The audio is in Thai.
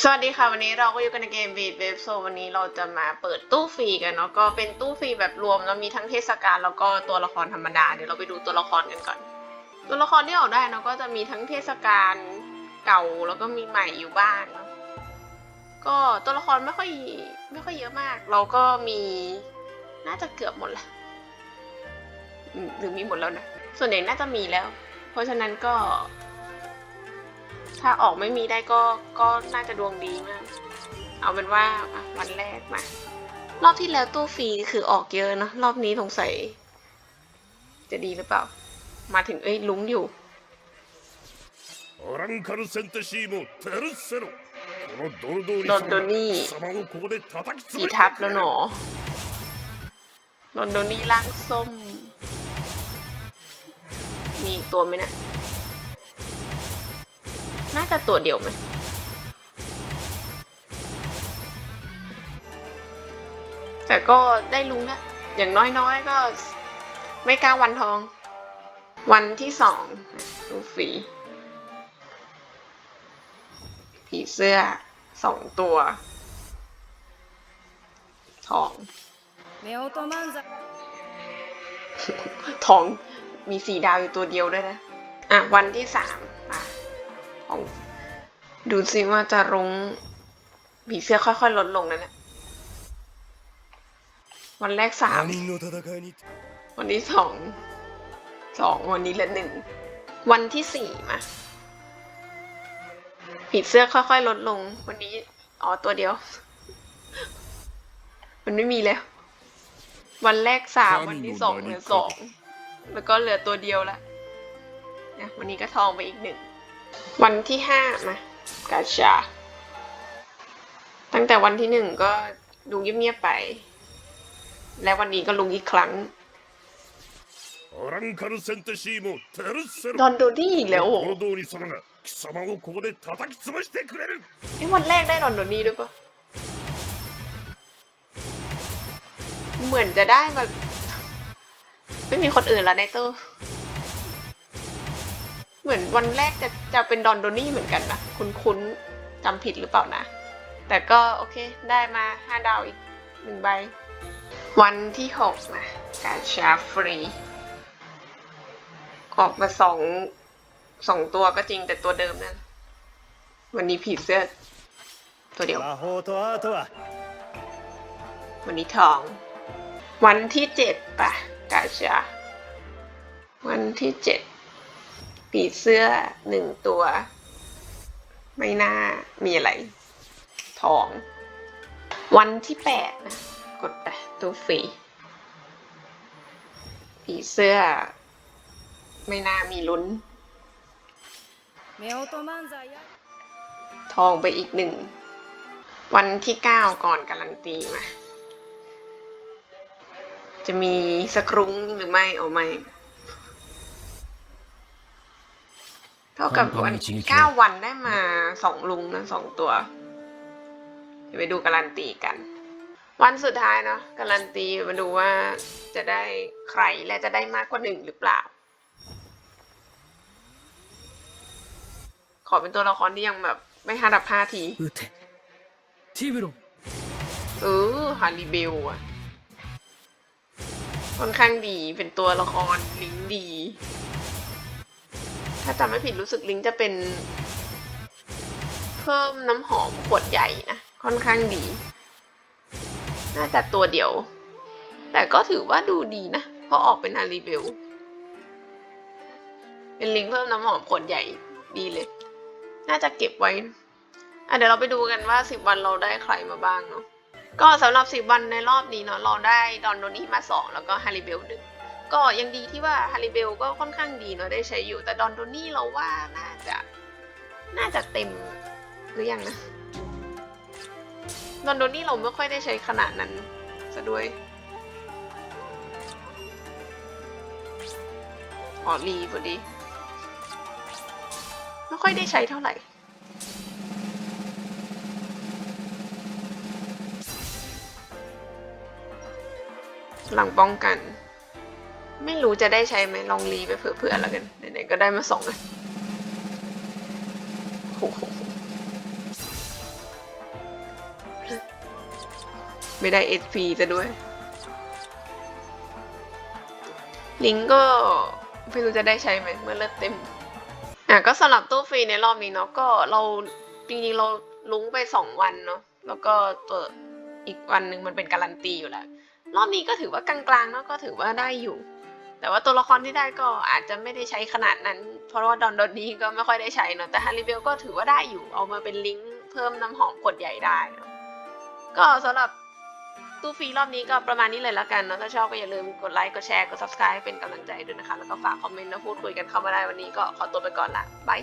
สวัสดีค่ะ วันนี้เราก็อยู่กันในเกม Beat Wave So วันนี้เราจะมาเปิดตู้ฟรีกันเนาะก็เป็นตู้ฟรีแบบรวมแล้วมีทั้งเทศกาลแล้วก็ตัวละครธรรมดาเดี๋ยวเราไปดูตัวละครกันก่อน ตัวละครที่ออกได้เนาะก็จะมีทั้งเทศกาลเก่าแล้วก็มีใหม่อยู่บ้างก็ตัวละครไม่ค่อยไม่ค่อยเยอะมาก เราก็มีน่าจะเกือบหมดละหรือมีหมดแล้วนะส่วนใหญ่น่าจะมีแล้ว เพราะฉะนั้นก็ ถ้าออกไม่มีได้ก็ก็น่าจะดวงดีมาก เอาเป็นว่าวันแรกมารอบที่แล้วตู้ฟรีคือออกเยอะนะรอบนี้สงสัย จะดีหรือเปล่า มาถึงเอ้ยลุ้งอยู่アランカルセนี่ーモทับแล้วหนอลอนโดนี่ร่างส้ม มีตัวไหมนะ น่าจะตัวเดียวไหมแต่ก็ได้ลุ้นะอย่างน้อยๆ ก็ไม่กล้าวันทอง วันที่สองดูฝีผีเสื้อสองตัวทองทองมีสีดาวอยู่ตัวเดียวด้วยนะ อะ วันที่สามอะ ดูสิว่าจะรุ้งผีเสื้อค่อยๆลดลงนะเนี่ยวันแรกสามวันที่สองสองวันนี้ละหนึ่งวันที่สี่มาผีเสื้อค่อยๆลดลง วันนี้อ๋อตัวเดียว มันไม่มีแล้ว วันแรกสามวันที่สองเหลือสองแล้วก็เหลือตัวเดียวละนะวันนี้ก็ทองไปอีกหนึ่ง วันที่ห้ามากาชา ตั้งแต่วันที่หนึ่งก็ดูเงียบๆไป และวันนี้ก็ลงอีกครั้งดอนโดนดี้อีกแล้วโอ้โหไอ้วันแรกได้ดอนโดดี้ด้วยปะเหมือนจะได้แบบ ไม่มีคนอื่นแล้วในตู้ เหมือนวันแรกจะจะเป็นดอนโดนี่เหมือนกันนะคุณคุ้นจำผิดหรือเปล่านะ แต่ก็โอเคได้มาห้าดาวอีกหนึ่งใบ วันที่หกนะกาชาฟรี ออกมาสองสองตัวก็จริงแต่ตัวเดิมนั่นวันนี้ผีเสื้อตัวเดียว วันนี้ทอง วันที่เจ็ดปะกาชาวันที่เจ็ด ผีเสื้อหนึ่งตัว ไม่น่ามีอะไร ทอง วันที่แปดนะ กดไปตู้ฟรีผีเสื้อ ไม่น่ามีลุ้น ทองไปอีกหนึ่ง วันที่เก้าก่อนการันตีมา จะมีสครุ้งหรือไม่โอ้ไม่่ากับวันเก้าวันได้มาสองลุงนะสองตัวเดี๋ยวไปดูการันตีกัน วันสุดท้ายเนาะการันตีมาดูว่าจะได้ใครและจะได้มากกว่าหนึ่งหรือเปล่า ขอเป็นตัวละครที่ยังแบบ ไม่ห้าดับห้าทีที่ไปดูเออฮาริเบลอะค่อนข้างดีเป็นตัวละครลิงดี ถ้าจำไม่ผิดรู้สึกลิงจะเป็น เพิ่มน้ำหอมขวดใหญ่นะ ค่อนข้างดี น่าจะตัวเดียว แต่ก็ถือว่าดูดีนะ เพราะออกเป็นฮาริเบล เป็นลิงเพิ่มน้ำหอมขวดใหญ่ดีเลย น่าจะเก็บไว้อะเดี๋ยวเราไปดูกันว่าสิบวันเราได้ใครมาบ้างเนาะก็สำหรับสิบวันในรอบนี้เนาะเราได้ดอนโดนี่มาสองแล้วก็ฮาริเบลหนึ่ง ก็ยังดีที่ว่าฮาริเบลก็ค่อนข้างดีเนาะได้ใช้อยู่ แต่ดอนโดนี่เราว่าน่าจะน่าจะเต็มหรือยังนะดอนโดนี่เราไม่ค่อยได้ใช้ขนาดนั้นซะด้วยออรีพอดี ไม่ค่อยได้ใช้เท่าไหร่หลังป้องกัน ไม่รู้จะได้ใช้ไหมลองรีไปเผื่อๆแล้วกันไหนๆก็ได้มาสองอันโหไม่ได้ SP จะด้วย ลิงก์ก็ไม่รู้จะได้ใช้ไหมเมื่อเลือดเต็ม อะก็สำหรับตู้ฟรีในรอบนี้เนาะก็เราจริงๆเราลุ้งไปสองวันเนาะแล้วก็ตัวอีกวันหนึ่งมันเป็นการันตีอยู่แล้ว รอบนี้ก็ถือว่ากลางๆเนาะก็ถือว่าได้อยู่ แต่ว่าตัวละครที่ได้ก็อาจจะไม่ได้ใช้ขนาดนั้น เพราะว่าดอนดอนนี้ก็ไม่ค่อยได้ใช้เนาะแต่ฮาริเบลก็ถือว่าได้อยู่เอามาเป็นลิงก์เพิ่มน้ำหอมกดใหญ่ได้เนาะก็สำหรับตู้ฟรีรอบนี้ก็ประมาณนี้เลยแล้วกันเนาะถ้าชอบก็อย่าลืมกดไลค์กดแชร์กด subscribe เป็นกำลังใจด้วยนะคะ แล้วก็ฝากคอมเมนต์และพูดคุยกันเข้ามาได้วันนี้ก็ขอตัวไปก่อนละบาย